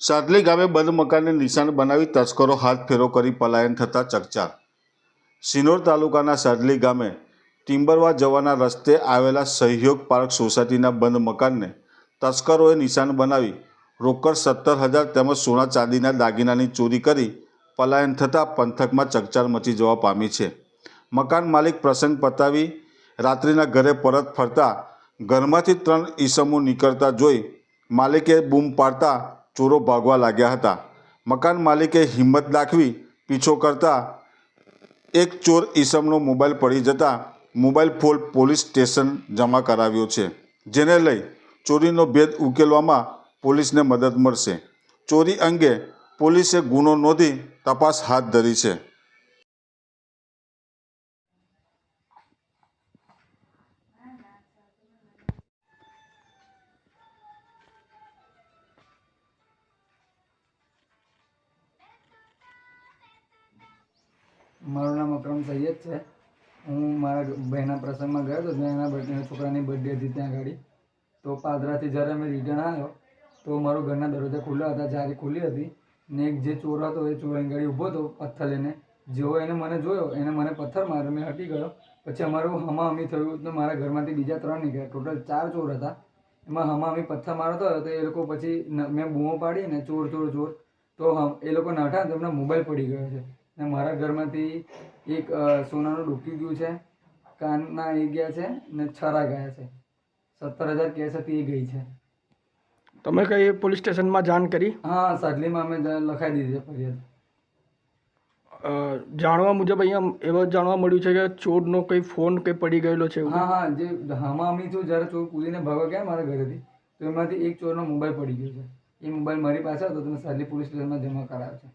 સાદલી ગામે બંધ મકાનને નિશાન બનાવી તસ્કરો હાથ ફેરો કરી પલાયન થતા ચકચાર. સિનોર તાલુકાના સાદલી ગામે ટિમ્બરવા જવાના રસ્તે આવેલા સહયોગ પાર્ક સોસાયટીના બંધ મકાનને તસ્કરોએ નિશાન બનાવી રોકડ સત્તર હજાર તેમજ સોના ચાંદીના દાગીનાની ચોરી કરી પલાયન થતાં પંથકમાં ચકચાર મચી જવા પામી છે. મકાન માલિક પ્રસંગ પતાવી રાત્રિના ઘરે પરત ફરતા ઘરમાંથી ત્રણ ઈસમો નીકળતા જોઈ માલિકે બૂમ પાડતા ચોરો ભાગવા લાગ્યા હતા. મકાન માલિકે હિંમત દાખવી પીછો કરતા એક ચોર ઈસમનો મોબાઈલ પડી જતા મોબાઈલ ફોન પોલીસ સ્ટેશન જમા કરાવ્યો છે, જેને લઈ ચોરીનો ભેદ ઉકેલવામાં પોલીસને મદદ મળશે. ચોરી અંગે પોલીસે ગુનો નોંધી તપાસ હાથ ધરી છે. મારું નામ અક્રમ સૈયદ છે. હું મારા બહેના પ્રસંગમાં ગયો હતો ત્યાં એના બર્થડે છોકરાની બર્થડે હતી ત્યાં ગાડી. તો પાદરાથી જ્યારે અમે રિટર્ન આવ્યો, તો મારું ઘરના દરવાજા ખુલ્લા હતા, જારી ખુલ્લી હતી. ને એક જે ચોર હતો, એ ચોર ગાડી ઊભો હતો પથ્થર લઈને. જેવો એને મને જોયો, એને મને પથ્થર માર્યો, મેં હટી ગયો. પછી અમારું હમાહમી થયું તો મારા ઘરમાંથી બીજા ત્રણ નીકળ્યા. ટોટલ ચાર ચોર હતા. એમાં હમાહમી પથ્થર મારતો હતો તો એ લોકો પછી મેં બૂમો પાડી ને ચોર ચોર ચોર. તો એ લોકો નાઠા તો એમનો મોબાઈલ પડી ગયો છે. ને મારા ઘરમાંથી એક સોનાનું ડૂબકી ગયું છે કાનના એ ગયા છે ને છરા ગયા છે. સત્તર હજાર કેસ હતી એ ગઈ છે. તમે કઈ પોલીસ સ્ટેશનમાં જાણ કરી? હા સાટલીમાં અમે લખાઈ દીધી છે ફરિયાદ. જાણવા મુજબ અહીંયા એવો જાણવા મળ્યું છે કે ચોરનો કંઈ ફોન કંઈ પડી ગયેલો છે હા હા જે હમામી છું જ્યારે ચોર કૂદીને ભાગવા ગયા મારા ઘરેથી તો એમાંથી એક ચોરનો મોબાઈલ પડી ગયો છે. એ મોબાઈલ મારી પાસે હતો તો મેં સાડલી પોલીસ સ્ટેશનમાં જમા કરાવ્યો છે.